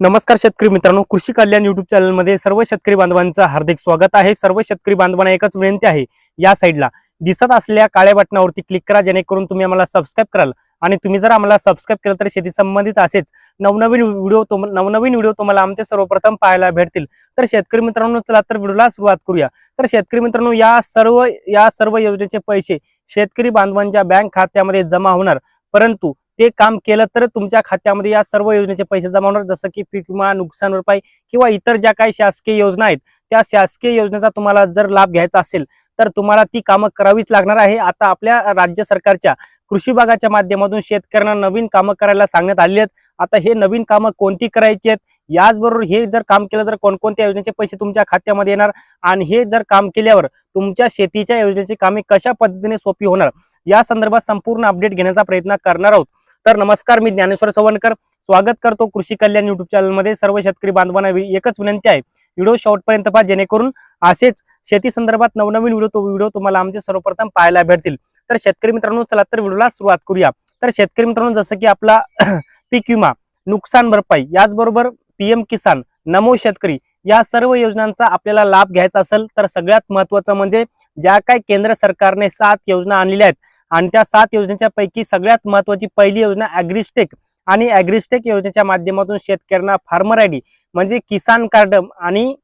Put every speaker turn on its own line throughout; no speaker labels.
नमस्कार शेतकरी मित्रांनो कृषी कल्याण युट्यूब चॅनलमध्ये सर्व शेतकरी बांधवांचं हार्दिक स्वागत आहे. सर्व शेतकरी बांधवांना एकच विनंती आहे या साईडला दिसत असलेल्या काळ्या बटनावरती क्लिक करा जेणेकरून तुम्ही आम्हाला सबस्क्राईब कराल. आणि तुम्ही जर आम्हाला सबस्क्राईब केलं तर शेती संबंधित असेच नवनवीन व्हिडिओ नवनवीन व्हिडिओ तुम्हाला आमचे सर्वप्रथम पाहायला भेटतील. तर शेतकरी मित्रांनो चला तर व्हिडिओला सुरुवात करूया. तर शेतकरी मित्रांनो या सर्व या सर्व योजनेचे पैसे शेतकरी बांधवांच्या बँक खात्यामध्ये जमा होणार. परंतु ते काम केलं तर तुमच्या खात्यामध्ये या सर्व योजनेचे पैसे जमा होणार. जसं की पीक विमा नुकसान भरपाई किंवा इतर ज्या काही शासकीय योजना आहेत त्या शासकीय योजनेचा तुम्हाला जर लाभ घ्यायचा असेल तर तुम्हाला ती कामं करावीच लागणार आहे. आता आपल्या राज्य सरकारच्या कृषी विभागाच्या माध्यमातून शेतकऱ्यांना नवीन कामं करायला सांगण्यात आली आहेत. आता हे नवीन कामं कोणती करायची आहेत? याचबरोबर हे जर काम केलं तर कोणकोणत्या योजनेचे पैसे तुमच्या खात्यामध्ये येणार? आणि हे जर काम केल्यावर तुमच्या शेतीच्या योजनेची कामे कशा पद्धतीने सोपी होणार? या संदर्भात संपूर्ण अपडेट घेण्याचा प्रयत्न करणार आहोत. तर नमस्कार मी ज्ञानेश्वर सवणकर स्वागत करतो कृषी कल्याण युट्यूब चॅनलमध्ये सर्व शेतकरी बांधवांना एकच विनंती आहे. व्हिडिओ शेवटपर्यंत पहा जेणेकरून असेच शेती संदर्भात नवनवीन व्हिडिओ तो व्हिडिओ तुम्हाला आमचे सर्वप्रथम पाहायला भेटतील. तर शेतकरी मित्रांनो चला तर व्हिडिओला सुरुवात करूया. तर शेतकरी मित्रांनो जसं की आपला पीक विमा नुकसान भरपाई याचबरोबर पीएम किसान नमो शेतकरी या सर्व योजनांचा आपल्याला लाभ घ्यायचा असेल तर सगळ्यात महत्वाचं म्हणजे ज्या काही केंद्र सरकारने सात योजना आणलेल्या आहेत आणि त्या सात योजनेच्या पैकी सगळ्यात महत्वाची पहिली योजना अॅग्रिस्टेक आणि अॅग्रिस्टेक योजनेच्या माध्यमातून शेतकऱ्यांना फार्मर आयडी म्हणजे किसान कार्ड आणि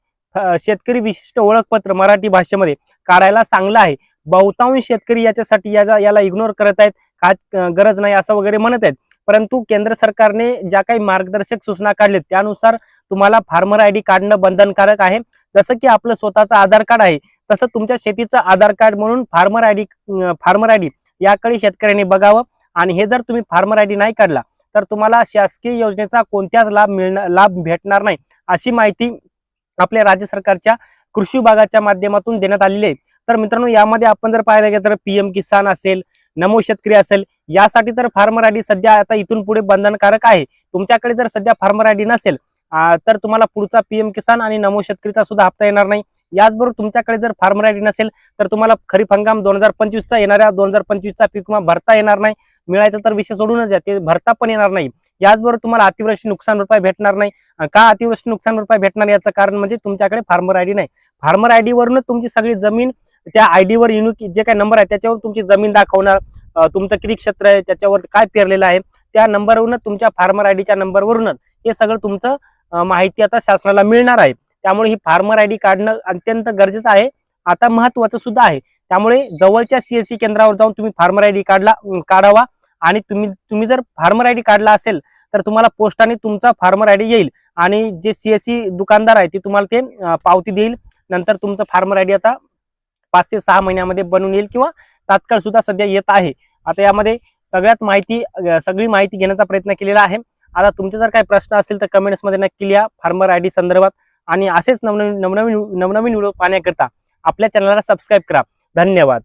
शेतकरी विशिष्ट ओळखपत्र मराठी भाषेमध्ये काढायला चांगलं आहे. बहुतांश शेतकरी याच्यासाठी याचा याला इग्नोर करत आहेत काय गरज नाही असं वगैरे म्हणत आहेत. परंतु केंद्र सरकारने ज्या काही मार्गदर्शक सूचना काढल्यात त्यानुसार तुम्हाला फार्मर आय डी काढणं बंधनकारक आहे. जसं की आपलं स्वतःचं आधार कार्ड आहे तसं तुमच्या शेतीचं आधार कार्ड म्हणून farmer I D farmer I D याकडे शेतकऱ्यांनी बघावं. आणि हे जर तुम्ही फार्मर आयडी नाही काढला तर तुम्हाला शासकीय योजनेचा कोणत्याच लाभ मिळणार लाभ भेटणार नाही अशी माहिती आपल्या राज्य सरकारच्या कृषी विभागाच्या माध्यमातून देण्यात आलेली आहे. तर मित्रांनो यामध्ये आपण जर पाहायला गेलं तर पीएम किसान असेल नमो शेतकरी असेल यासाठी तर फार्मर आयडी सध्या आता इथून पुढे बंधनकारक आहे. तुमच्याकडे जर सध्या फार्मर आय डी नसेल तर तुम्हाला पुढचा पीएम किसान आणि नमो शेतकरीचा सुद्धा हप्ता येणार नाही. याचबरोबर तुमच्याकडे जर फार्मर आयडी नसेल तर तुम्हाला खरीप हंगाम दोन हजार पंचवीसचा येणाऱ्या दोन हजार पंचवीसचा पीक विमा भरता येणार नाही. मिळायचं तर विषय सोडूनच द्या ते भरता पण येणार नाही. याचबरोबर तुम्हाला अतिवृष्टी नुकसान भरपाई भेटणार नाही. का अतिवृष्टी नुकसान भरपाई भेटणार याचं कारण म्हणजे तुमच्याकडे फार्मर आयडी नाही. फार्मर आयडी वरूनच तुमची सगळी जमीन त्या आय डी वर युनिक जे काही नंबर आहे त्याच्यावर तुमची जमीन दाखवणार. तुमचं किती क्षेत्र आहे त्याच्यावर काय पेरलेलं आहे त्या नंबरवरूनच तुमच्या फार्मर आय डीच्या नंबरवरूनच हे सगळं तुमचं माहिती आता शासनाला मिळणार आहे. त्यामुळे ही फार्मर आय डी काढणं अत्यंत गरजेचं आहे. आता महत्वाचं सुद्धा आहे. त्यामुळे जवळच्या सीएससी केंद्रावर जाऊन तुम्ही फार्मर आय डी काढला काढावा आणि तुम्ही तुम्ही जर फार्मर आय डी काढला असेल तर तुम्हाला पोस्टाने तुमचा फार्मर आय डी येईल आणि जे सीएससी दुकानदार आहे ते तुम्हाला ते पावती देईल. नंतर तुमचं फार्मर आय डी आता पाच ते सहा महिन्यामध्ये बनून येईल किंवा तात्काळ सुद्धा सध्या येत आहे. आता यामध्ये सगळ्यात माहिती सगळी माहिती घेण्याचा प्रयत्न केलेला आहे. आता तुमचे जर काही प्रश्न असतील तर कमेंट्समध्ये नक्की लिहा फार्मर आय डी संदर्भात. आणि असेच नवनवीन नवनवीन नवनवीन व्हिडिओ पाहण्याकरता आपल्या चॅनलला सबस्क्राईब करा. धन्यवाद.